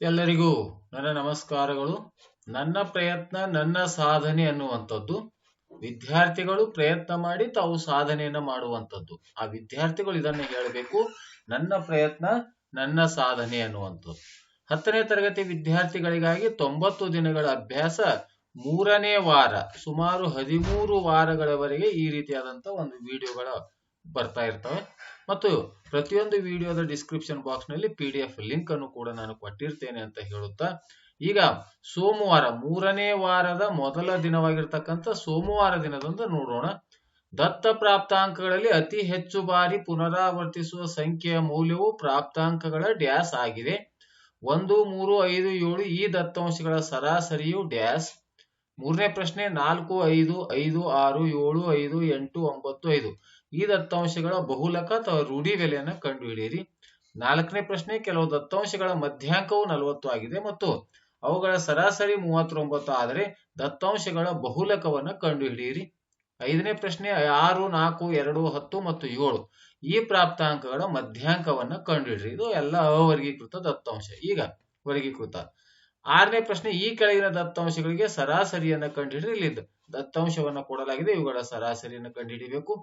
ಎಲ್ಲರಿಗೂ ನನ್ನ ನಮಸ್ಕಾರಗಳು. ನನ್ನ ಪ್ರಯತ್ನ, ನನ್ನ ಸಾಧನೆ ಅನ್ನುವಂಥದ್ದು. ವಿದ್ಯಾರ್ಥಿಗಳು ಪ್ರಯತ್ನ ಮಾಡಿ ತಾವು ಸಾಧನೆಯನ್ನ ಮಾಡುವಂಥದ್ದು. ಆ ವಿದ್ಯಾರ್ಥಿಗಳು ಇದನ್ನ ಹೇಳಬೇಕು. ನನ್ನ ಪ್ರಯತ್ನ, ನನ್ನ ಸಾಧನೆ ಅನ್ನುವಂಥದ್ದು. ಹತ್ತನೇ ತರಗತಿ ವಿದ್ಯಾರ್ಥಿಗಳಿಗಾಗಿ ತೊಂಬತ್ತು ದಿನಗಳ ಅಭ್ಯಾಸ ಮೂರನೇ ವಾರ, ಸುಮಾರು ಹದಿಮೂರು ವಾರಗಳವರೆಗೆ ಈ ರೀತಿಯಾದಂತ ಒಂದು ವಿಡಿಯೋಗಳ ಬರ್ತಾ ಇರ್ತವೆ. ಮತ್ತು ಪ್ರತಿಯೊಂದು ವಿಡಿಯೋದ ಡಿಸ್ಕ್ರಿಪ್ಷನ್ ಬಾಕ್ಸ್ನಲ್ಲಿ ಪಿ ಡಿ ಎಫ್ ಲಿಂಕ್ ಅನ್ನು ಕೂಡ ನಾನು ಕೊಟ್ಟಿರ್ತೇನೆ ಅಂತ ಹೇಳುತ್ತಾ, ಈಗ ಸೋಮವಾರ ಮೂರನೇ ವಾರದ ಮೊದಲ ದಿನವಾಗಿರ್ತಕ್ಕಂಥ ಸೋಮವಾರ ದಿನದಂದು ನೋಡೋಣ. ದತ್ತ ಪ್ರಾಪ್ತಾಂಕಗಳಲ್ಲಿ ಅತಿ ಹೆಚ್ಚು ಬಾರಿ ಪುನರಾವರ್ತಿಸುವ ಸಂಖ್ಯೆಯ ಮೌಲ್ಯವು ಪ್ರಾಪ್ತಾಂಕಗಳ ಡ್ಯಾಸ್ ಆಗಿದೆ. ಒಂದು, ಮೂರು, ಐದು, ಏಳು ಈ ದತ್ತಾಂಶಗಳ ಸರಾಸರಿಯು ಡ್ಯಾಸ್ ಮೂರನೇ ಪ್ರಶ್ನೆ ನಾಲ್ಕು, ಐದು ಐದು, ಆರು, ಏಳು, ಐದು, ಎಂಟು, ಒಂಬತ್ತು, ಐದು. ಈ ದತ್ತಾಂಶಗಳ ಬಹುಲಕ ಅಥವಾ ರೂಢಿ ಬೆಲೆಯನ್ನು ಕಂಡುಹಿಡಿಯಿರಿ. ನಾಲ್ಕನೇ ಪ್ರಶ್ನೆ, ಕೆಲವು ದತ್ತಾಂಶಗಳ ಮಧ್ಯಾಂಕವು ನಲವತ್ತು ಆಗಿದೆ ಮತ್ತು ಅವುಗಳ ಸರಾಸರಿ ಮೂವತ್ತೊಂಬತ್ತು ಆದರೆ ದತ್ತಾಂಶಗಳ ಬಹುಲಕವನ್ನು ಕಂಡುಹಿಡಿಯಿರಿ. ಐದನೇ ಪ್ರಶ್ನೆ, ಆರು, ನಾಲ್ಕು, ಎರಡು, ಹತ್ತು ಮತ್ತು ಏಳು. ಈ ಪ್ರಾಪ್ತಾಂಕಗಳ ಮಧ್ಯಾಂಕವನ್ನು ಕಂಡುಹಿಡಿಯಿರಿ. ಇದು ಎಲ್ಲ ಅವರ್ಗೀಕೃತ ದತ್ತಾಂಶ. ಈಗ ವರ್ಗೀಕೃತ ಆರನೇ ಪ್ರಶ್ನೆ, ಈ ಕೆಳಗಿನ ದತ್ತಾಂಶಗಳಿಗೆ ಸರಾಸರಿಯನ್ನು ಕಂಡುಹಿಡಿರಿ ಇಲ್ಲಿ ದತ್ತಾಂಶವನ್ನ ಕೊಡಲಾಗಿದೆ, ಇವುಗಳ ಸರಾಸರಿಯನ್ನು ಕಂಡುಹಿಡಿಬೇಕು.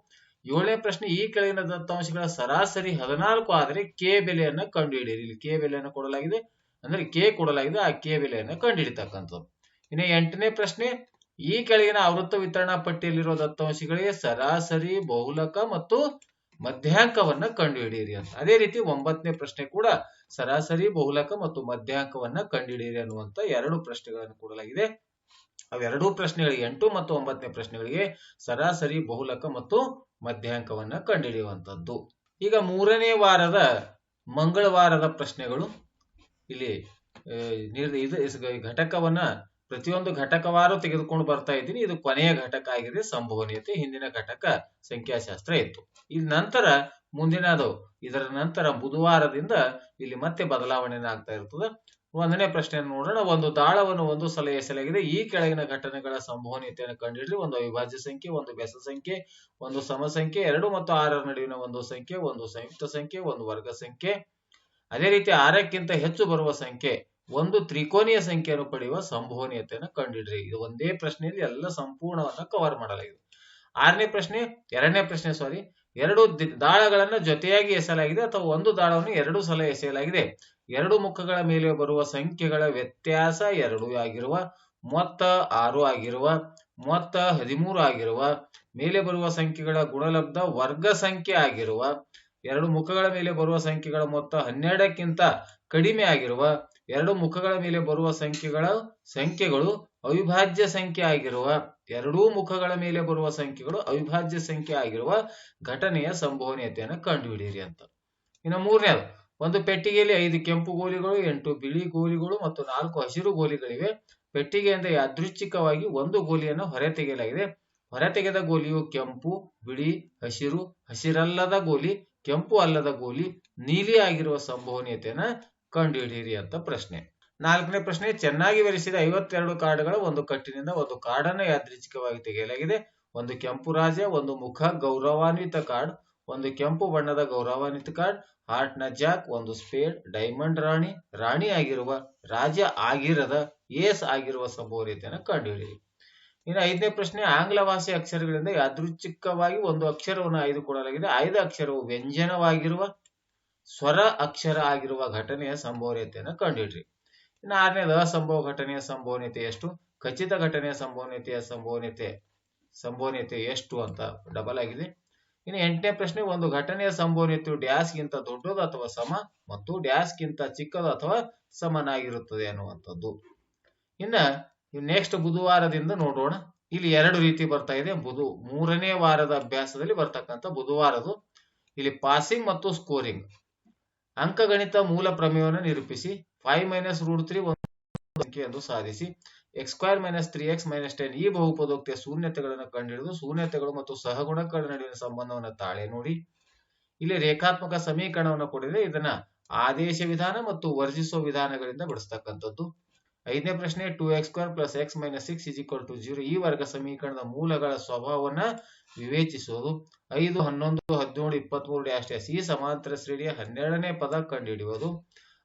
ಏಳನೇ ಪ್ರಶ್ನೆ, ಈ ಕೆಳಗಿನ ದತ್ತಾಂಶಗಳ ಸರಾಸರಿ ಹದಿನಾಲ್ಕು ಆದರೆ ಕೆ ಬೆಲೆಯನ್ನು ಕಂಡುಹಿಡಿಯಿರಿ. ಇಲ್ಲಿ ಕೆ ಬೆಲೆಯನ್ನು ಕೊಡಲಾಗಿದೆ, ಅಂದ್ರೆ ಕೆ ಕೊಡಲಾಗಿದೆ, ಆ ಕೆ ಬೆಲೆಯನ್ನು ಕಂಡುಹಿಡಿತಕ್ಕಂಥದ್ದು. ಇನ್ನು ಎಂಟನೇ ಪ್ರಶ್ನೆ, ಈ ಕೆಳಗಿನ ಆವೃತ್ತ ವಿತರಣಾ ಪಟ್ಟಿಯಲ್ಲಿರುವ ದತ್ತಾಂಶಗಳಿಗೆ ಸರಾಸರಿ, ಬಹುಲಕ ಮತ್ತು ಮಧ್ಯಾಂಕವನ್ನ ಕಂಡುಹಿಡಿಯಿರಿ ಅಂತ. ಅದೇ ರೀತಿ ಒಂಬತ್ತನೇ ಪ್ರಶ್ನೆ ಕೂಡ ಸರಾಸರಿ, ಬಹುಲಕ ಮತ್ತು ಮಧ್ಯಾಂಕವನ್ನ ಕಂಡುಹಿಡಿಯಿರಿ ಅನ್ನುವಂತ ಎರಡು ಪ್ರಶ್ನೆಗಳನ್ನು ಕೊಡಲಾಗಿದೆ. ಅವೆರಡೂ ಪ್ರಶ್ನೆಗಳಿಗೆ, ಎಂಟು ಮತ್ತು ಒಂಬತ್ತನೇ ಪ್ರಶ್ನೆಗಳಿಗೆ ಸರಾಸರಿ, ಬಹುಲಕ ಮತ್ತು ಮಧ್ಯಾಂಕವನ್ನ ಕಂಡುಹಿಡಿಯುವಂತದ್ದು ಈಗ ಮೂರನೇ ವಾರದ, ಮಂಗಳವಾರದ ಪ್ರಶ್ನೆಗಳು. ಇಲ್ಲಿ ಘಟಕವನ್ನ ಪ್ರತಿಯೊಂದು ಘಟಕವಾರು ತೆಗೆದುಕೊಂಡು ಬರ್ತಾ ಇದ್ದೀನಿ. ಇದು ಕೊನೆಯ ಘಟಕ ಆಗಿದೆ. ಸಂಭವನೀಯತೆ, ಹಿಂದಿನ ಘಟಕ, ಸಂಖ್ಯಾಶಾಸ್ತ್ರ ಇತ್ತು. ಇದ್ ನಂತರ ಮುಂದಿನದು, ಇದರ ನಂತರ ಬುಧವಾರದಿಂದ ಇಲ್ಲಿ ಮತ್ತೆ ಬದಲಾವಣೆ ಆಗ್ತಾ ಇರ್ತದೆ. ಒಂದನೇ ಪ್ರಶ್ನೆ ನೋಡೋಣ. ಒಂದು ದಾಳವನ್ನು ಒಂದು ಸಲ ಎಸಲಾಗಿದೆ. ಈ ಕೆಳಗಿನ ಘಟನೆಗಳ ಸಂಭವನೀಯತೆಯನ್ನು ಕಂಡುಹಿಡಿದು ಒಂದು ಅವಿಭಾಜ್ಯ ಸಂಖ್ಯೆ, ಒಂದು ಬೆಸ ಸಂಖ್ಯೆ, ಒಂದು ಸಮ ಸಂಖ್ಯೆ, ಎರಡು ಮತ್ತು ಆರರ ನಡುವಿನ ಒಂದು ಸಂಖ್ಯೆ, ಒಂದು ಸಂಯುಕ್ತ ಸಂಖ್ಯೆ, ಒಂದು ವರ್ಗ ಸಂಖ್ಯೆ. ಅದೇ ರೀತಿ ಆರಕ್ಕಿಂತ ಹೆಚ್ಚು ಬರುವ ಸಂಖ್ಯೆ, ಒಂದು ತ್ರಿಕೋನೀಯ ಸಂಖ್ಯೆಯನ್ನು ಪಡೆಯುವ ಸಂಭವನೀಯತೆಯನ್ನು ಕಂಡುಹಿಡ್ರಿ. ಇದು ಒಂದೇ ಪ್ರಶ್ನೆಯಲ್ಲಿ ಎಲ್ಲ ಸಂಪೂರ್ಣವನ್ನ ಕವರ್ ಮಾಡಲಾಗಿದೆ. ಆರನೇ ಪ್ರಶ್ನೆ, ಎರಡನೇ ಪ್ರಶ್ನೆ ಸಾರಿ ಎರಡು ದಾಳಗಳನ್ನು ಜೊತೆಯಾಗಿ ಎಸೆಯಲಾಗಿದೆ ಅಥವಾ ಒಂದು ದಾಳವನ್ನು ಎರಡು ಸಲ ಎಸೆಯಲಾಗಿದೆ. ಎರಡು ಮುಖಗಳ ಮೇಲೆ ಬರುವ ಸಂಖ್ಯೆಗಳ ವ್ಯತ್ಯಾಸ ಎರಡು ಆಗಿರುವ ಮೊತ್ತ ಆರು ಆಗಿರುವ ಮೊತ್ತ ಹದಿಮೂರು ಆಗಿರುವ, ಮೇಲೆ ಬರುವ ಸಂಖ್ಯೆಗಳ ಗುಣಲಬ್ಧ ವರ್ಗ ಸಂಖ್ಯೆ ಆಗಿರುವ, ಎರಡು ಮುಖಗಳ ಮೇಲೆ ಬರುವ ಸಂಖ್ಯೆಗಳ ಮೊತ್ತ ಹನ್ನೆರಡಕ್ಕಿಂತ ಕಡಿಮೆ ಆಗಿರುವ ಎರಡು ಮುಖಗಳ ಮೇಲೆ ಬರುವ ಸಂಖ್ಯೆಗಳ ಸಂಖ್ಯೆಗಳು ಅವಿಭಾಜ್ಯ ಸಂಖ್ಯೆ ಆಗಿರುವ, ಎರಡೂ ಮುಖಗಳ ಮೇಲೆ ಬರುವ ಸಂಖ್ಯೆಗಳು ಅವಿಭಾಜ್ಯ ಸಂಖ್ಯೆ ಆಗಿರುವ ಘಟನೆಯ ಸಂಭವನೀಯತೆಯನ್ನು ಕಂಡುಹಿಡಿಯಿರಿ ಅಂತ. ಇನ್ನು ಮೂರನೇದು, ಒಂದು ಪೆಟ್ಟಿಗೆಯಲ್ಲಿ ಐದು ಕೆಂಪು ಗೋಲಿಗಳು, ಎಂಟು ಬಿಳಿ ಗೋಲಿಗಳು ಮತ್ತು ನಾಲ್ಕು ಹಸಿರು ಗೋಲಿಗಳಿವೆ. ಪೆಟ್ಟಿಗೆಯಿಂದ ಯಾದೃಚ್ಛಿಕವಾಗಿ ಒಂದು ಗೋಲಿಯನ್ನು ಹೊರತೆಗೆಯಲಾಗಿದೆ ಹೊರತೆಗೆದ ಗೋಲಿಯು ಕೆಂಪು, ಬಿಳಿ, ಹಸಿರು, ಹಸಿರಲ್ಲದ ಗೋಲಿ, ಕೆಂಪು ಅಲ್ಲದ ಗೋಲಿ, ನೀಲಿ ಆಗಿರುವ ಸಂಭವನೀಯತೆಯನ್ನ ಕಂಡುಹಿಡಿಯಿರಿ ಅಂತ ಪ್ರಶ್ನೆ. ನಾಲ್ಕನೇ ಪ್ರಶ್ನೆ, ಚೆನ್ನಾಗಿ ಬೆರೆಸಿದ ಐವತ್ತೆರಡು ಕಾರ್ಡ್ಗಳ ಒಂದು ಕಟ್ಟಿನಿಂದ ಒಂದು ಕಾರ್ಡನ್ನು ಯಾದೃಚ್ಛಿಕವಾಗಿ ತೆಗೆಯಲಾಗಿದೆ. ಒಂದು ಕೆಂಪು ರಾಜ, ಒಂದು ಮುಖ ಗೌರವಾನ್ವಿತ ಕಾರ್ಡ್ ಒಂದು ಕೆಂಪು ಬಣ್ಣದ ಗೌರವಾನ್ವಿತ ಕಾರ್ಡ್ ಹಾರ್ಟ್ನ ಜಾಕ್, ಒಂದು ಸ್ಪೇಡ್, ಡೈಮಂಡ್ ರಾಣಿ ರಾಣಿ ಆಗಿರುವ, ರಾಜ ಆಗಿರದ, ಏಸ್ ಆಗಿರುವ ಸಂಭವನೀಯತೆಯನ್ನು ಕಂಡುಹಿಡಿಯಿರಿ. ಇನ್ನು ಐದನೇ ಪ್ರಶ್ನೆ ಆಂಗ್ಲ ಭಾಷೆ ಅಕ್ಷರಗಳಿಂದ ಯಾದೃಚ್ಛಿಕವಾಗಿ ಒಂದು ಅಕ್ಷರವನ್ನು ಆಯ್ದುಕೊಳ್ಳಲಾಗಿದೆ. ಆಯ್ದ ಅಕ್ಷರವು ವ್ಯಂಜನವಾಗಿರುವ ಸ್ವರ ಅಕ್ಷರ ಆಗಿರುವ ಘಟನೆಯ ಸಂಭವನೀಯತೆಯನ್ನು ಕಂಡುಹಿಡ್ರಿ ಇನ್ನು ಆರನೇದು, ಅಸಂಭವ ಘಟನೆಯ ಸಂಭವನೀಯತೆ ಎಷ್ಟು? ಖಚಿತ ಘಟನೆಯ ಸಂಭವನೀಯತೆಯ ಸಂಭವನೀಯತೆ ಸಂಭವನೀಯತೆ ಎಷ್ಟು ಅಂತ ಡಬಲ್ ಆಗಿದೆ ಇನ್ನು ಎಂಟನೇ ಪ್ರಶ್ನೆ, ಒಂದು ಘಟನೆಯ ಸಂಭವನೀಯತೆ ಡ್ಯಾಸ್ಗಿಂತ ದೊಡ್ಡದು ಅಥವಾ ಸಮ ಮತ್ತು ಡ್ಯಾಸ್ಗಿಂತ ಚಿಕ್ಕದು ಅಥವಾ ಸಮನಾಗಿರುತ್ತದೆ ಅನ್ನುವಂಥದ್ದು. ಇನ್ನ ನೆಕ್ಸ್ಟ್ ಬುಧವಾರದಿಂದ ನೋಡೋಣ. ಇಲ್ಲಿ ಎರಡು ರೀತಿ ಬರ್ತಾ ಇದೆ. ಬುಧು ಮೂರನೇ ವಾರದ ಅಭ್ಯಾಸದಲ್ಲಿ ಬರ್ತಕ್ಕಂಥ ಬುಧವಾರದು ಇಲ್ಲಿ ಪಾಸಿಂಗ್ ಮತ್ತು ಸ್ಕೋರಿಂಗ್ ಅಂಕಗಣಿತ ಮೂಲ ಪ್ರಮೇಯವನ್ನು ನಿರೂಪಿಸಿ. ಫೈವ್ ಮೈನಸ್ ರೂಟ್ ತ್ರೀ ಒಂದು ಸಾಧಿಸಿ. X square minus three x minus ten ಈ ಬಹುಪದೋಕ್ತಿಯ ಶೂನ್ಯತೆಗಳನ್ನು ಕಂಡುಹಿಡಿದು ಶೂನ್ಯತೆಗಳು ಮತ್ತು ಸಹಗುಣಕಗಳ ನಡುವಿನ ಸಂಬಂಧವನ್ನು ತಾಳೆ ನೋಡಿ. ಇಲ್ಲಿ ರೇಖಾತ್ಮಕ ಸಮೀಕರಣವನ್ನು ಕೊಡಿದರೆ ಇದನ್ನ ಆದೇಶ ವಿಧಾನ ಮತ್ತು ವರ್ಜಿಸುವ ವಿಧಾನಗಳಿಂದ ಬಿಡಿಸ್ತಕ್ಕಂಥದ್ದು. ಐದನೇ ಪ್ರಶ್ನೆ two x square plus x minus six is equal to zero ಈ ವರ್ಗ ಸಮೀಕರಣದ ಮೂಲಗಳ ಸ್ವಭಾವವನ್ನ ವಿವೇಚಿಸುವುದು. ಐದು, ಹನ್ನೊಂದು, ಹದಿನೇಳು, ಇಪ್ಪತ್ಮೂರು ಡ್ಯಾಶ್ ಡ್ಯಾಶ್ ಈ ಸಮಾಂತರ ಶ್ರೇಣಿಯ ಹನ್ನೆರಡನೇ ಪದ ಕಂಡುಹಿಡಿಯುವುದು.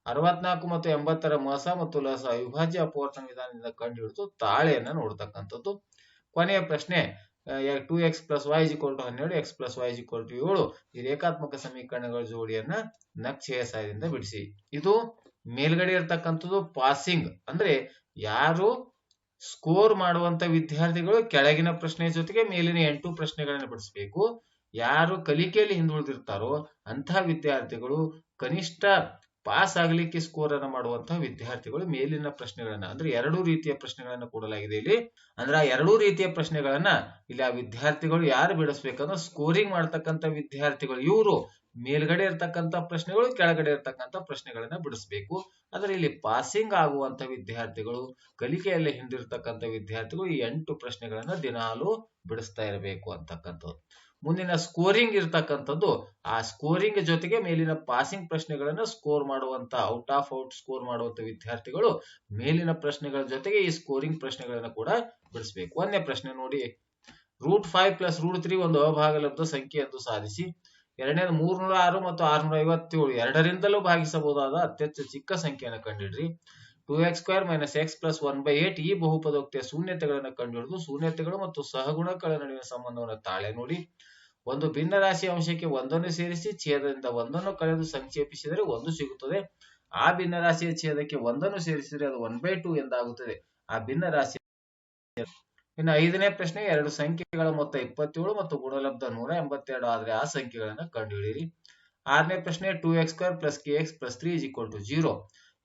ಅರವತ್ನಾಲ್ಕು ಮತ್ತು ಎಂಬತ್ತರ ಮಸ ಮತ್ತು ಲಸ ಅವಿಭಾಜ್ಯ ಅಪವರ್ತನ ವಿಧಾನದಿಂದ ಕಂಡುಹಿಡಿದು ತಾಳೆಯನ್ನು ನೋಡ್ತಕ್ಕಂಥದ್ದು. ಕೊನೆಯ ಪ್ರಶ್ನೆ two x plus y equal to ಹನ್ನೆರಡು x plus y equal to ಏಳು. ಈ ರೇಖಾತ್ಮಕ ಸಮೀಕರಣಗಳ ಜೋಡಿಯನ್ನ ನಕ್ಷೆಯ ಸಹಾಯದಿಂದ ಬಿಡಿಸಿ. ಇದು ಮೇಲ್ಗಡೆ ಇರ್ತಕ್ಕಂಥದ್ದು ಪಾಸಿಂಗ್ ಅಂದ್ರೆ ಯಾರು ಸ್ಕೋರ್ ಮಾಡುವಂತ ವಿದ್ಯಾರ್ಥಿಗಳು ಕೆಳಗಿನ ಪ್ರಶ್ನೆ ಜೊತೆಗೆ ಮೇಲಿನ ಎಂಟು ಪ್ರಶ್ನೆಗಳನ್ನು ಬಿಡಿಸಬೇಕು ಯಾರು ಕಲಿಕೆಯಲ್ಲಿ ಹಿಂದುಳಿದಿರ್ತಾರೋ ಅಂತಹ ವಿದ್ಯಾರ್ಥಿಗಳು ಕನಿಷ್ಠ ಪಾಸ್ ಆಗ್ಲಿಕ್ಕೆ ಸ್ಕೋರ್ ಅನ್ನ ಮಾಡುವಂತಹ ವಿದ್ಯಾರ್ಥಿಗಳು ಮೇಲಿನ ಪ್ರಶ್ನೆಗಳನ್ನ, ಅಂದ್ರೆ ಎರಡೂ ರೀತಿಯ ಪ್ರಶ್ನೆಗಳನ್ನ ಕೊಡಲಾಗಿದೆ ಇಲ್ಲಿ. ಅಂದ್ರೆ ಆ ಎರಡೂ ರೀತಿಯ ಪ್ರಶ್ನೆಗಳನ್ನ ಇಲ್ಲಿ ಆ ವಿದ್ಯಾರ್ಥಿಗಳು ಯಾರು ಬಿಡಿಸ್ಬೇಕಂದ್ರೆ ಸ್ಕೋರಿಂಗ್ ಮಾಡ್ತಕ್ಕಂಥ ವಿದ್ಯಾರ್ಥಿಗಳು ಇವರು. ಮೇಲ್ಗಡೆ ಇರ್ತಕ್ಕಂಥ ಪ್ರಶ್ನೆಗಳು, ಕೆಳಗಡೆ ಇರ್ತಕ್ಕಂಥ ಪ್ರಶ್ನೆಗಳನ್ನ ಬಿಡಿಸ್ಬೇಕು. ಆದರೆ ಇಲ್ಲಿ ಪಾಸಿಂಗ್ ಆಗುವಂತ ವಿದ್ಯಾರ್ಥಿಗಳು, ಕಲಿಕೆಯಲ್ಲಿ ಹಿಂದಿರ್ತಕ್ಕಂಥ ವಿದ್ಯಾರ್ಥಿಗಳು ಈ ಎಂಟು ಪ್ರಶ್ನೆಗಳನ್ನ ದಿನಾಲು ಬಿಡಿಸ್ತಾ ಇರಬೇಕು ಅಂತಕ್ಕಂಥದ್ದು. ಮುಂದಿನ ಸ್ಕೋರಿಂಗ್ ಇರ್ತಕ್ಕಂಥದ್ದು, ಆ ಸ್ಕೋರಿಂಗ್ ಜೊತೆಗೆ ಮೇಲಿನ ಪಾಸಿಂಗ್ ಪ್ರಶ್ನೆಗಳನ್ನ ಸ್ಕೋರ್ ಮಾಡುವಂತ ಔಟ್ ಆಫ್ ಔಟ್ ಸ್ಕೋರ್ ಮಾಡುವಂತ ವಿದ್ಯಾರ್ಥಿಗಳು ಮೇಲಿನ ಪ್ರಶ್ನೆಗಳ ಜೊತೆಗೆ ಈ ಸ್ಕೋರಿಂಗ್ ಪ್ರಶ್ನೆಗಳನ್ನ ಕೂಡ ಬಿಡಿಸ್ಬೇಕು. ಒಂದನೇ ಪ್ರಶ್ನೆ ನೋಡಿ. Root five plus root three ಒಂದು ಅಭಾಗಲಬ್ಧ ಸಂಖ್ಯೆ ಎಂದು ಸಾಧಿಸಿ. ಎರಡನೇದು ಮೂರ್ನೂರ ಆರು ಮತ್ತು ಆರ್ನೂರ ಐವತ್ತೇಳು ಎರಡರಿಂದಲೂ ಭಾಗಿಸಬಹುದಾದ ಅತ್ಯಂತ ಚಿಕ್ಕ ಸಂಖ್ಯೆಯನ್ನು ಕಂಡಿಡ್ರಿ. Two x square minus x plus one by eight ಈ ಬಹುಪದೋಕ್ತಿಯ ಶೂನ್ಯತೆಗಳನ್ನು ಕಂಡುಹಿಡಿದು ಶೂನ್ಯತೆಗಳು ಮತ್ತು ಸಹಗುಣಗಳ ನಡುವಿನ ಸಂಬಂಧವನ್ನು ತಾಳೆ ನೋಡಿ. ಒಂದು ಭಿನ್ನ ರಾಶಿ ಅಂಶಕ್ಕೆ ಒಂದನ್ನು ಸೇರಿಸಿ ಛೇದದಿಂದ ಒಂದನ್ನು ಕಳೆದು ಸಂಕ್ಷೇಪಿಸಿದರೆ ಒಂದು ಸಿಗುತ್ತದೆ. ಆ ಭಿನ್ನ ರಾಶಿಯ ಛೇದಕ್ಕೆ ಒಂದನ್ನು ಸೇರಿಸಿದರೆ ಅದು ಒನ್ ಬೈ ಟೂ ಎಂದಾಗುತ್ತದೆ. ಆ ಭಿನ್ನ ರಾಶಿ ಇನ್ನು ಐದನೇ ಪ್ರಶ್ನೆ, ಎರಡು ಸಂಖ್ಯೆಗಳ ಮೊತ್ತ ಇಪ್ಪತ್ತೇಳು ಮತ್ತು ಗುಣಲಬ್ಧ ನೂರ ಎಂಬತ್ತೆರಡು. ಆದರೆ ಆ ಸಂಖ್ಯೆಗಳನ್ನ ಕಂಡುಹಿಡಿಯಿರಿ. ಆರನೇ ಪ್ರಶ್ನೆ two x square plus k x plus three is equal to zero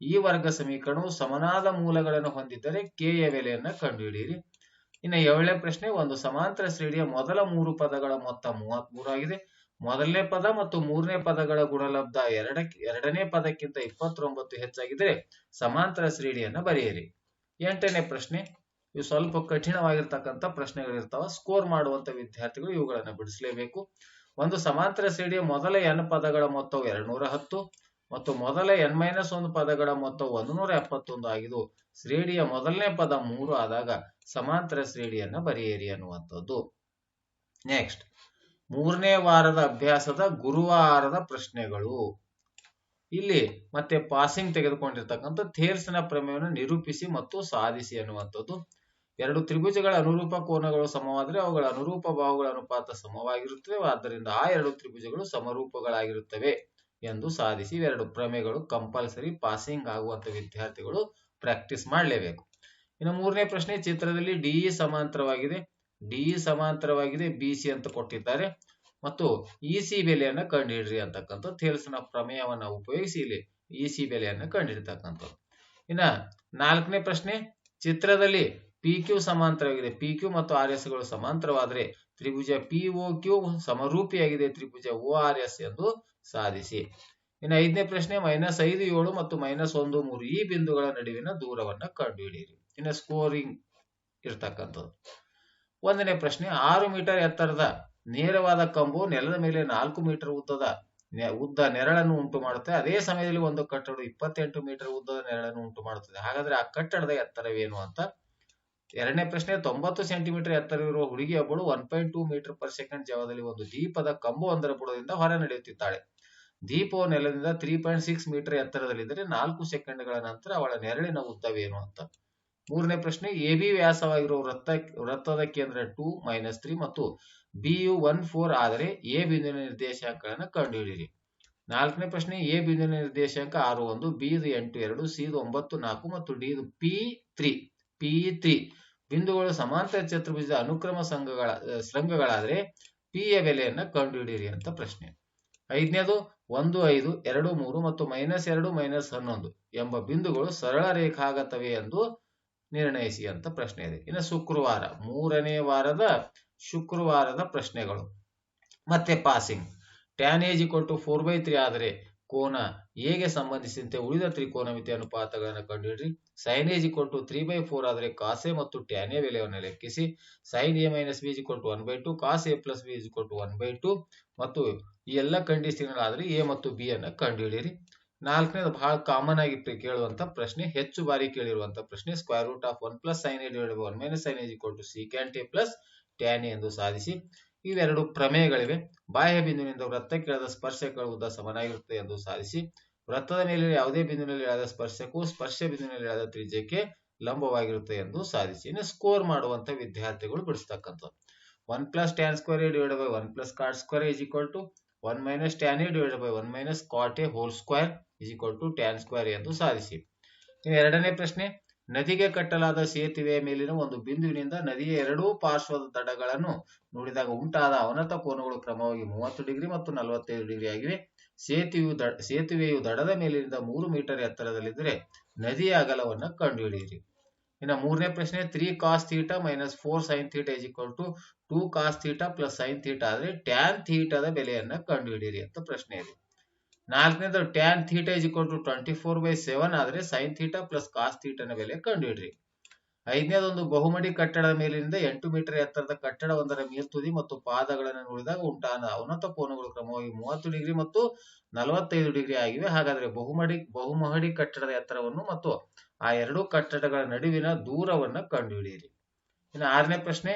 ಈ ವರ್ಗ ಸಮೀಕರಣವು ಸಮನಾದ ಮೂಲಗಳನ್ನು ಹೊಂದಿದ್ದರೆ ಕೆ ಯ ಬೆಲೆಯನ್ನು ಕಂಡುಹಿಡಿಯಿರಿ. ಇನ್ನು ಏಳನೇ ಪ್ರಶ್ನೆ, ಒಂದು ಸಮಾಂತರ ಶ್ರೇಣಿಯ ಮೊದಲ ಮೂರು ಪದಗಳ ಮೊತ್ತ ಮೂವತ್ತ್ ಮೂರು ಆಗಿದೆ. ಮೊದಲನೇ ಪದ ಮತ್ತು ಮೂರನೇ ಪದಗಳ ಗುಣಲಬ್ಧ ಎರಡ ಎರಡನೇ ಪದಕ್ಕಿಂತ ಇಪ್ಪತ್ತೊಂಬತ್ತು ಹೆಚ್ಚಾಗಿದ್ದರೆ ಸಮಾಂತರ ಶ್ರೇಣಿಯನ್ನು ಬರೆಯಿರಿ. ಎಂಟನೇ ಪ್ರಶ್ನೆ ಇವು ಸ್ವಲ್ಪ ಕಠಿಣವಾಗಿರ್ತಕ್ಕಂಥ ಪ್ರಶ್ನೆಗಳಿರ್ತಾವ. ಸ್ಕೋರ್ ಮಾಡುವಂತ ವಿದ್ಯಾರ್ಥಿಗಳು ಇವುಗಳನ್ನ ಬಿಡಿಸಲೇಬೇಕು. ಒಂದು ಸಮಾಂತರ ಸಿಡಿಯ ಮೊದಲ ಎನ್ ಪದಗಳ ಮೊತ್ತವು ಎರಡ್ನೂರ ಹತ್ತು ಮತ್ತು ಮೊದಲ ಎನ್ ಮೈನಸ್ ಒಂದು ಪದಗಳ ಮೊತ್ತವು ಒಂದು ನೂರ ಎಪ್ಪತ್ತೊಂದು ಆಗಿದ್ದು, ಶ್ರೇಣಿಯ ಮೊದಲನೇ ಪದ ಮೂರು ಆದಾಗ ಸಮಾಂತರ ಶ್ರೇಣಿಯನ್ನ ಬರೆಯಿರಿ ಅನ್ನುವಂಥದ್ದು. ನೆಕ್ಸ್ಟ್ ಮೂರನೇ ವಾರದ ಅಭ್ಯಾಸದ ಗುರುವಾರದ ಪ್ರಶ್ನೆಗಳು. ಇಲ್ಲಿ ಮತ್ತೆ ಪಾಸಿಂಗ್ ತೆಗೆದುಕೊಂಡಿರ್ತಕ್ಕಂಥ ಥೇರ್ಸ್ನ ಪ್ರಮೇಯವನ್ನು ನಿರೂಪಿಸಿ ಮತ್ತು ಸಾಧಿಸಿ ಅನ್ನುವಂಥದ್ದು. ಎರಡು ತ್ರಿಭುಜಗಳ ಅನುರೂಪ ಕೋನಗಳು ಸಮವಾದರೆ ಅವುಗಳ ಅನುರೂಪ ಬಾಹುಗಳ ಅನುಪಾತ ಸಮವಾಗಿರುತ್ತವೆ. ಆದ್ದರಿಂದ ಆ ಎರಡು ತ್ರಿಭುಜಗಳು ಸಮರೂಪಗಳಾಗಿರುತ್ತವೆ ಎಂದು ಸಾಧಿಸಿ ಎರಡು ಪ್ರಮೇಯಗಳು ಕಂಪಲ್ಸರಿ ಪಾಸಿಂಗ್ ಆಗುವಂತ ವಿದ್ಯಾರ್ಥಿಗಳು ಪ್ರಾಕ್ಟೀಸ್ ಮಾಡಲೇಬೇಕು. ಇನ್ನು ಮೂರನೇ ಪ್ರಶ್ನೆ, ಚಿತ್ರದಲ್ಲಿ ಡಿಇ ಸಮಾಂತರವಾಗಿದೆ. ಡಿಇ ಸಮಾಂತರವಾಗಿದೆ, ಬಿ ಸಿ ಅಂತ ಕೊಟ್ಟಿದ್ದಾರೆ. ಮತ್ತು ಇ ಸಿ ಬೆಲೆಯನ್ನ ಕಂಡುಹಿಡ್ರಿ ಅಂತಕ್ಕಂಥ ಥೇಲ್ಸ್ನ ಪ್ರಮೇಯವನ್ನ ಉಪಯೋಗಿಸಿ ಇಲ್ಲಿ ಇ ಸಿ ಬೆಲೆಯನ್ನ ಕಂಡುಹಿಡ್ತಕ್ಕಂಥದ್ದು. ಇನ್ನ ನಾಲ್ಕನೇ ಪ್ರಶ್ನೆ, ಚಿತ್ರದಲ್ಲಿ ಪಿ ಕ್ಯೂ ಸಮಾಂತರವಾಗಿದೆ. ಪಿ ಕ್ಯೂ ಮತ್ತು ಆರ್ ಎಸ್ಗಳು ಸಮಾಂತರವಾದರೆ ತ್ರಿಭುಜ ಪಿ ಓ ಕ್ಯೂ ಸಮರೂಪಿಯಾಗಿದೆ. ತ್ರಿಭುಜ ಓ ಆರ್ ಎಸ್ ಎಂದು ಸಾಧಿಸಿ. ಇನ್ನು ಐದನೇ ಪ್ರಶ್ನೆ, ಮೈನಸ್ ಐದು, ಏಳು ಮತ್ತು ಮೈನಸ್ ಒಂದು, ಮೂರು ಈ ಬಿಂದುಗಳ ನಡುವಿನ ದೂರವನ್ನು ಕಂಡುಹಿಡಿಯಿರಿ. ಇನ್ನು ಸ್ಕೋರಿಂಗ್ ಇರ್ತಕ್ಕಂಥದ್ದು. ಒಂದನೇ ಪ್ರಶ್ನೆ, ಆರು ಮೀಟರ್ ಎತ್ತರದ ನೇರವಾದ ಕಂಬು ನೆಲದ ಮೇಲೆ ನಾಲ್ಕು ಮೀಟರ್ ಉದ್ದದ ಉದ್ದ ನೆರಳನ್ನು ಉಂಟು ಮಾಡುತ್ತೆ ಅದೇ ಸಮಯದಲ್ಲಿ ಒಂದು ಕಟ್ಟಡ ಇಪ್ಪತ್ತೆಂಟು ಮೀಟರ್ ಉದ್ದದ ನೆರಳನ್ನು ಉಂಟು ಮಾಡುತ್ತದೆ ಹಾಗಾದ್ರೆ ಆ ಕಟ್ಟಡದ ಎತ್ತರವೇನು ಅಂತ ಎರಡನೇ ಪ್ರಶ್ನೆ, ತೊಂಬತ್ತು ಸೆಂಟಿಮೀಟರ್ ಎತ್ತರವಿರುವ ಹುಡುಗಿಯೊಬ್ಬಳು one point two metre per second ಜಾವದಲ್ಲಿ ಒಂದು ದೀಪದ ಕಂಬವೊಂದರ ಬುಡದಿಂದ ಹೊರ ನಡೆಯುತ್ತಿದ್ದಾಳೆ. ದೀಪವು ನೆಲದಿಂದ ತ್ರೀ ಪಾಯಿಂಟ್ ಸಿಕ್ಸ್ ಮೀಟರ್ ಎತ್ತರದಲ್ಲಿದ್ದರೆ ನಾಲ್ಕು ಸೆಕೆಂಡ್ಗಳ ನಂತರ ಅವಳ ನೆರಳಿನ ಉದ್ದವೇನು ಅಂತ. ಮೂರನೇ ಪ್ರಶ್ನೆ, ಎ ಬಿ ವ್ಯಾಸವಾಗಿರುವ ವೃತ್ತ, ವೃತ್ತದ ಕೇಂದ್ರ ಟೂ ಮೈನಸ್ ತ್ರೀ ಮತ್ತು ಬಿ ಯು ಒನ್ ಫೋರ್ ಆದರೆ ಎ ಬಿಂದುವಿನ ನಿರ್ದೇಶಾಂಕಗಳನ್ನು ಕಂಡುಹಿಡಿಯಿರಿ. ನಾಲ್ಕನೇ ಪ್ರಶ್ನೆ, ಎ ಬಿಂದುವಿನ ನಿರ್ದೇಶಾಂಕ ಆರು ಒಂದು, ಬಿ ಎಂಟು ಎರಡು, ಸಿ ಒಂಬತ್ತು ನಾಲ್ಕು ಮತ್ತು D P three P three. ಬಿಂದುಗಳು ಸಮಾಂತರ ಚತುರ್ಭುಜದ ಅನುಕ್ರಮ ಸಂಘಗಳ ಶೃಂಗಗಳಾದರೆ ಪಿ ಯ ಬೆಲೆಯನ್ನ ಕಂಡುಹಿಡಿಯಿರಿ ಅಂತ ಪ್ರಶ್ನೆ. ಐದನೇದು, ಒಂದು, ಐದು, ಎರಡು, ಮೂರು ಮತ್ತು ಮೈನಸ್ ಎರಡು, ಮೈನಸ್ ಹನ್ನೊಂದು ಎಂಬ ಬಿಂದುಗಳು ಸರಳ ರೇಖಾಗತವೇ ಎಂದು ನಿರ್ಣಯಿಸಿ ಅಂತ ಪ್ರಶ್ನೆ ಇದೆ. ಇನ್ನು ಶುಕ್ರವಾರ, ಮೂರನೇ ವಾರದ ಶುಕ್ರವಾರದ ಪ್ರಶ್ನೆಗಳು. ಮತ್ತೆ passing tan A equal to four by three ಆದರೆ ಕೋನ ಎಗೆ ಸಂಬಂಧಿಸಿದಂತೆ ಉಳಿದ ತ್ರಿಕೋನಮಿತಿ ಅನುಪಾತಗಳನ್ನು ಕಂಡುಹಿಡಿಯಿರಿ sine A equal to three by four ಆದರೆ ಕಾಸೆ ಮತ್ತು ಟ್ಯಾನ್ ಬೆಲೆಯನ್ನು ಲೆಕ್ಕಿಸಿ. Sine A minus B equal to one by two cos A plus B equal to one by two ಮತ್ತು ಈ ಎಲ್ಲ ಕಂಡೀಷನ್ ಆದರೆ ಎ ಮತ್ತು ಬಿ ಅನ್ನು ಕಂಡುಹಿಡಿಯಿರಿ. ನಾಲ್ಕನೇದು ಬಹಳ ಕಾಮನ್ ಆಗಿ ಕೇಳುವಂತ ಪ್ರಶ್ನೆ, ಹೆಚ್ಚು ಬಾರಿ ಕೇಳಿರುವಂತ ಪ್ರಶ್ನೆ square root of one plus sine A divide by one minus sine A equal to secant A plus tan ಎಂದು ಸಾಧಿಸಿ. ಇವೆರಡು ಪ್ರಮೇಯಗಳಿವೆ. ಬಾಹ್ಯ ಬಿಂದುವಿನಿಂದ ವೃತ್ತಕ್ಕಿಳಿದ ಸ್ಪರ್ಶಕಗಳ ಉದ್ದ ಸಮನಾಗಿರುತ್ತದೆ ಎಂದು ಸಾಧಿಸಿ, ವೃತ್ತದ ಮೇಲೆ ಯಾವುದೇ ಬಿಂದುವಿನಲ್ಲಿ ಇಳಿದ ಸ್ಪರ್ಶಕ್ಕೂ ಸ್ಪರ್ಶ ಬಿಂದುವಿನಲ್ಲಿ ಇಳಿದ ತ್ರಿಜ್ಯಕ್ಕೆ ಲಂಬವಾಗಿರುತ್ತೆ ಎಂದು ಸಾಧಿಸಿ, ಇನ್ನು ಸ್ಕೋರ್ ಮಾಡುವಂತ ವಿದ್ಯಾರ್ಥಿಗಳು ಬಿಡಿಸ್ತಕ್ಕಂಥದ್ದು. One plus tan square divide by one plus cot square is equal to one minus tan A divide by one minus cot A whole square is equal to tan square ಎಂದು ಸಾಧಿಸಿ. ಇನ್ನು ಎರಡನೇ ಪ್ರಶ್ನೆ ನದಿಗೆ ಕಟ್ಟಲಾದ ಸೇತುವೆಯ ಮೇಲಿನ ಒಂದು ಬಿಂದುವಿನಿಂದ ನದಿಯ ಎರಡೂ ಪಾರ್ಶ್ವದ ದಡಗಳನ್ನು ನೋಡಿದಾಗ ಉಂಟಾದ ಅವನತ ಕೋನಗಳು ಕ್ರಮವಾಗಿ ಮೂವತ್ತು ಡಿಗ್ರಿ ಮತ್ತು ನಲವತ್ತೈದು ಡಿಗ್ರಿ ಆಗಿವೆ. ಸೇತುವೆಯು ದ, ಸೇತುವೆಯು ದಡದ ಮೇಲಿನಿಂದ ಮೂರು ಮೀಟರ್ ಎತ್ತರದಲ್ಲಿದ್ದರೆ ನದಿಯ ಅಗಲವನ್ನು ಕಂಡುಹಿಡಿಯಿರಿ. ಇನ್ನು ಮೂರನೇ ಪ್ರಶ್ನೆ three cos theta minus four sine theta is equal to two cos theta plus sine theta ಆದರೆ ಟ್ಯಾನ್ ಥೀಟಾದ ಬೆಲೆಯನ್ನು ಕಂಡುಹಿಡಿಯಿರಿ ಅಂತ ಪ್ರಶ್ನೆ ಇದೆ. ನಾಲ್ಕನೇದು tan theta is equal to twenty four by seven ಆದ್ರೆ ಸೈನ್ ಥೀಟಾ ಪ್ಲಸ್ ಕಾಸ್ ಥೀಟನ ಬೆಲೆ ಕಂಡುಹಿಡ್ರಿ. ಐದನೇದೊಂದು ಬಹುಮಡಿ ಕಟ್ಟಡದ ಮೇಲಿನಿಂದ ಎಂಟು ಮೀಟರ್ ಎತ್ತರದ ಕಟ್ಟಡ ಒಂದರ ಮೇಲ್ತುದಿ ಮತ್ತು ಪಾದಗಳನ್ನು ನೋಡಿದಾಗ ಉಂಟಾದ ಅವನತ ಕೋನಗಳು ಕ್ರಮವಾಗಿ ಮೂವತ್ತು ಡಿಗ್ರಿ ಮತ್ತು ನಲವತ್ತೈದು ಡಿಗ್ರಿ ಆಗಿವೆ. ಹಾಗಾದ್ರೆ ಬಹುಮಡಿ, ಬಹುಮಹಡಿ ಕಟ್ಟಡದ ಎತ್ತರವನ್ನು ಮತ್ತು ಆ ಎರಡು ಕಟ್ಟಡಗಳ ನಡುವಿನ ದೂರವನ್ನು ಕಂಡುಹಿಡಿಯಿರಿ. ಇನ್ನು ಆರನೇ ಪ್ರಶ್ನೆ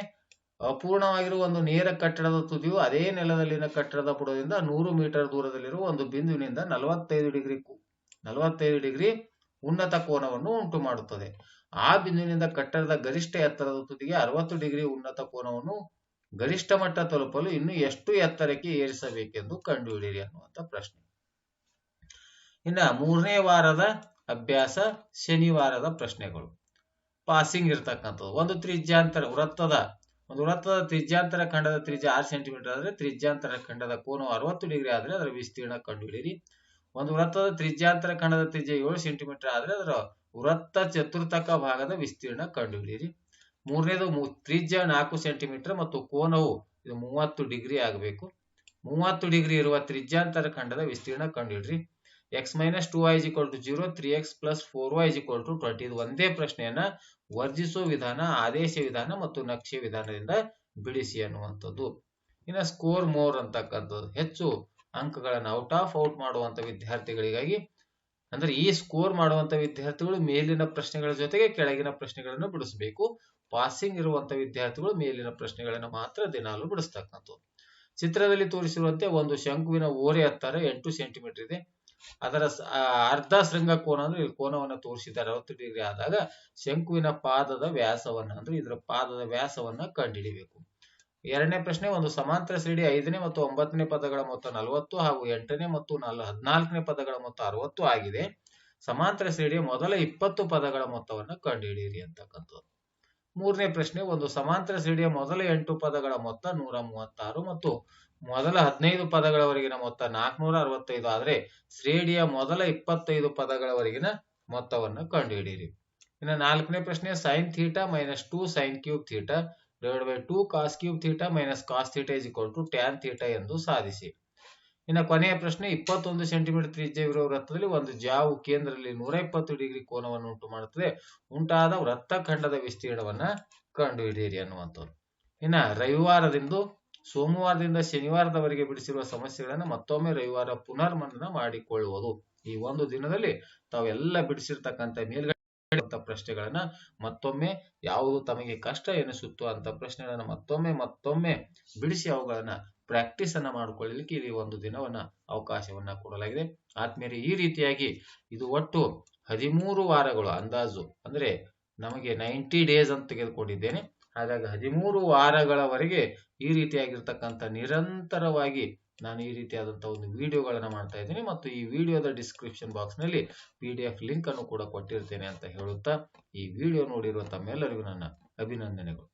ಅಪೂರ್ಣವಾಗಿರುವ ಒಂದು ನೇರ ಕಟ್ಟಡದ ತುದಿಯು ಅದೇ ನೆಲದಲ್ಲಿನ ಕಟ್ಟಡದ ಬುಡದಿಂದ ನೂರು ಮೀಟರ್ ದೂರದಲ್ಲಿರುವ ಒಂದು ಬಿಂದುವಿನಿಂದ ನಲವತ್ತೈದು ಡಿಗ್ರಿ ನಲವತ್ತೈದು ಡಿಗ್ರಿ ಉನ್ನತ ಕೋನವನ್ನು ಉಂಟು ಮಾಡುತ್ತದೆ. ಆ ಬಿಂದುವಿನಿಂದ ಕಟ್ಟಡದ ಗರಿಷ್ಠ ಎತ್ತರದ ತುದಿಗೆ ಅರವತ್ತು ಡಿಗ್ರಿ ಉನ್ನತ ಕೋನವನ್ನು ಗರಿಷ್ಠ ಮಟ್ಟ ತಲುಪಲು ಇನ್ನು ಎಷ್ಟು ಎತ್ತರಕ್ಕೆ ಏರಿಸಬೇಕೆಂದು ಕಂಡುಹಿಡಿಯಿರಿ ಅನ್ನುವಂತ ಪ್ರಶ್ನೆ. ಇನ್ನ ಮೂರನೇ ವಾರದ ಅಭ್ಯಾಸ ಶನಿವಾರದ ಪ್ರಶ್ನೆಗಳು. ಪಾಸಿಂಗ್ ಇರ್ತಕ್ಕಂಥದ್ದು. ಒಂದು ತ್ರಿಜ್ಯಾಂತರ ವೃತ್ತದ ಒಂದು ವೃತ್ತದ ತ್ರಿಜ್ಯಾಂತರ ಖಂಡದ ತ್ರಿಜ್ಯ ಆರು ಸೆಂಟಿಮೀಟರ್ ಆದ್ರೆ ತ್ರಿಜ್ಯಾಂತರ ಖಂಡದ ಕೋನವು ಅರವತ್ತು ಡಿಗ್ರಿ ಆದ್ರೆ ಅದರ ವಿಸ್ತೀರ್ಣ ಕಂಡುಹಿಡಿಯಿರಿ. ಒಂದು ವೃತ್ತದ ತ್ರಿಜ್ಯಾಂತರ ಖಂಡದ ತ್ರಿಜ್ಯ ಏಳು ಸೆಂಟಿಮೀಟರ್ ಆದ್ರೆ ಅದರ ವೃತ್ತ ಚತುರ್ಥಕ ಭಾಗದ ವಿಸ್ತೀರ್ಣ ಕಂಡುಹಿಡಿಯಿರಿ. ಮೂರನೇದು ತ್ರಿಜ್ಯ ನಾಲ್ಕು ಸೆಂಟಿಮೀಟರ್ ಮತ್ತು ಕೋನವು ಇದು ಮೂವತ್ತು ಡಿಗ್ರಿ ಆಗಬೇಕು. ಮೂವತ್ತು ಡಿಗ್ರಿ ಇರುವ ತ್ರಿಜ್ಯಾಂತರ ಖಂಡದ ವಿಸ್ತೀರ್ಣ ಕಂಡುಹಿಡ್ರಿ x minus two y equal to zero three x plus four y equal to twenty ಇದು ಒಂದೇ ಪ್ರಶ್ನೆಯನ್ನ ವರ್ಜಿಸುವ ವಿಧಾನ ಆದೇಶ ವಿಧಾನ ಮತ್ತು ನಕ್ಷೆ ವಿಧಾನದಿಂದ ಬಿಡಿಸಿ ಅನ್ನುವಂಥದ್ದು. ಇನ್ನು ಸ್ಕೋರ್ ಮೋರ್ ಅಂತಕ್ಕಂಥದ್ದು. ಹೆಚ್ಚು ಅಂಕಗಳನ್ನು ಔಟ್ ಆಫ್ ಔಟ್ ಮಾಡುವಂತ ವಿದ್ಯಾರ್ಥಿಗಳಿಗಾಗಿ, ಅಂದ್ರೆ ಈ ಸ್ಕೋರ್ ಮಾಡುವಂತ ವಿದ್ಯಾರ್ಥಿಗಳು ಮೇಲಿನ ಪ್ರಶ್ನೆಗಳ ಜೊತೆಗೆ ಕೆಳಗಿನ ಪ್ರಶ್ನೆಗಳನ್ನು ಬಿಡಿಸಬೇಕು. ಪಾಸಿಂಗ್ ಇರುವಂತ ವಿದ್ಯಾರ್ಥಿಗಳು ಮೇಲಿನ ಪ್ರಶ್ನೆಗಳನ್ನು ಮಾತ್ರ ದಿನಾಲು ಬಿಡಿಸ್ತಕ್ಕಂಥದ್ದು. ಚಿತ್ರದಲ್ಲಿ ತೋರಿಸಿರುವಂತೆ ಒಂದು ಶಂಕುವಿನ ಓರೆ ಎತ್ತರ ಎಂಟು ಸೆಂಟಿಮೀಟರ್ ಇದೆ. ಅದರ ಅರ್ಧ ಶೃಂಗ ಕೋನ ಅಂದ್ರೆ ಕೋನವನ್ನು ತೋರಿಸಿದ್ದಾರೆ. ಅರವತ್ತು ಡಿಗ್ರಿ ಆದಾಗ ಶಂಕುವಿನ ಪಾದದ ವ್ಯಾಸವನ್ನ, ಅಂದ್ರೆ ಇದರ ಪಾದದ ವ್ಯಾಸವನ್ನ ಕಂಡುಹಿಡಿಬೇಕು ಎರಡನೇ ಪ್ರಶ್ನೆ, ಒಂದು ಸಮಾಂತರ ಶ್ರೇಣಿ ಐದನೇ ಮತ್ತು ಒಂಬತ್ತನೇ ಪದಗಳ ಮೊತ್ತ ನಲವತ್ತು ಹಾಗೂ ಎಂಟನೇ ಮತ್ತು ನಲ್, ಹದಿನಾಲ್ಕನೇ ಪದಗಳ ಮೊತ್ತ ಅರವತ್ತು ಆಗಿದೆ. ಸಮಾಂತರ ಶ್ರೇಣಿಯ ಮೊದಲ ಇಪ್ಪತ್ತು ಪದಗಳ ಮೊತ್ತವನ್ನು ಕಂಡುಹಿಡಿಯಿರಿ ಅಂತಕ್ಕಂಥದ್ದು. ಮೂರನೇ ಪ್ರಶ್ನೆ, ಒಂದು ಸಮಾಂತರ ಶ್ರೇಣಿಯ ಮೊದಲ ಎಂಟು ಪದಗಳ ಮೊತ್ತ ನೂರ ಮೂವತ್ತಾರು ಮತ್ತು ಮೊದಲ ಹದಿನೈದು ಪದಗಳವರೆಗಿನ ಮೊತ್ತ ನಾಲ್ಕುನೂರ ಅರವತ್ತೈದು ಆದರೆ ಶ್ರೇಣಿಯ ಮೊದಲ ಇಪ್ಪತ್ತೈದು ಪದಗಳವರೆಗಿನ ಮೊತ್ತವನ್ನು ಕಂಡುಹಿಡಿಯಿರಿ. ಇನ್ನು ನಾಲ್ಕನೇ ಪ್ರಶ್ನೆ sine theta minus two sine cube theta divide by two cos cube theta minus cos theta is equal to tan theta ಎಂದು ಸಾಧಿಸಿ. ಇನ್ನು ಕೊನೆಯ ಪ್ರಶ್ನೆ, ಇಪ್ಪತ್ತೊಂದು ಸೆಂಟಿಮೀಟರ್ ತ್ರಿಜ್ಯವಿರುವ ವೃತ್ತದಲ್ಲಿ ಒಂದು ಜಾವು ಕೇಂದ್ರದಲ್ಲಿ ನೂರ ಇಪ್ಪತ್ತು ಡಿಗ್ರಿ ಕೋನವನ್ನು ಉಂಟು ಮಾಡುತ್ತದೆ ಉಂಟಾದ ವೃತ್ತಖಂಡದ ವಿಸ್ತೀರ್ಣವನ್ನ ಕಂಡುಹಿಡಿಯಿರಿ ಅನ್ನುವಂಥದ್ದು. ಇನ್ನ ರವಿವಾರದಿಂದ ಸೋಮವಾರದಿಂದ ಶನಿವಾರದವರೆಗೆ ಬಿಡಿಸಿರುವ ಸಮಸ್ಯೆಗಳನ್ನು ಮತ್ತೊಮ್ಮೆ ರವಿವಾರ ಪುನರ್ಮನನ ಮಾಡಿಕೊಳ್ಳುವುದು. ಈ ಒಂದು ದಿನದಲ್ಲಿ ತಾವೆಲ್ಲ ಬಿಡಿಸಿರ್ತಕ್ಕಂಥ ಮೇಲ್ಗಡೆ ಪ್ರಶ್ನೆಗಳನ್ನ ಮತ್ತೊಮ್ಮೆ ಯಾವುದು ತಮಗೆ ಕಷ್ಟ ಎನಿಸುತ್ತೋ ಅಂತ ಪ್ರಶ್ನೆಗಳನ್ನ ಮತ್ತೊಮ್ಮೆ ಮತ್ತೊಮ್ಮೆ ಬಿಡಿಸಿ ಅವುಗಳನ್ನ ಪ್ರಾಕ್ಟೀಸ್ ಅನ್ನ ಮಾಡಿಕೊಳ್ಳಲಿಕ್ಕೆ ಇಲ್ಲಿ ಒಂದು ದಿನವನ್ನ ಅವಕಾಶವನ್ನ ಕೊಡಲಾಗಿದೆ. ಆದ್ಮೇಲೆ ಈ ರೀತಿಯಾಗಿ ಇದು ಒಟ್ಟು ಹದಿಮೂರು ವಾರಗಳು ಅಂದಾಜು. ಅಂದ್ರೆ ನಮಗೆ ನೈಂಟಿ ಡೇಸ್ ಅಂತ ತೆಗೆದುಕೊಂಡಿದ್ದೇನೆ. ಹಾಗಾಗಿ ಹದಿಮೂರು ವಾರಗಳವರೆಗೆ ಈ ರೀತಿಯಾಗಿರ್ತಕ್ಕಂಥ ನಿರಂತರವಾಗಿ ನಾನು ಈ ರೀತಿಯಾದಂಥ ಒಂದು ವಿಡಿಯೋಗಳನ್ನು ಮಾಡ್ತಾ ಇದ್ದೀನಿ ಮತ್ತು ಈ ವಿಡಿಯೋದ ಡಿಸ್ಕ್ರಿಪ್ಷನ್ ಬಾಕ್ಸ್ನಲ್ಲಿ ಪಿ ಡಿ ಎಫ್ ಲಿಂಕನ್ನು ಕೂಡ ಕೊಟ್ಟಿರ್ತೇನೆ ಅಂತ ಹೇಳುತ್ತಾ ಈ ವಿಡಿಯೋ ನೋಡಿರುವ ತಮ್ಮೆಲ್ಲರಿಗೂ ನನ್ನ ಅಭಿನಂದನೆಗಳು.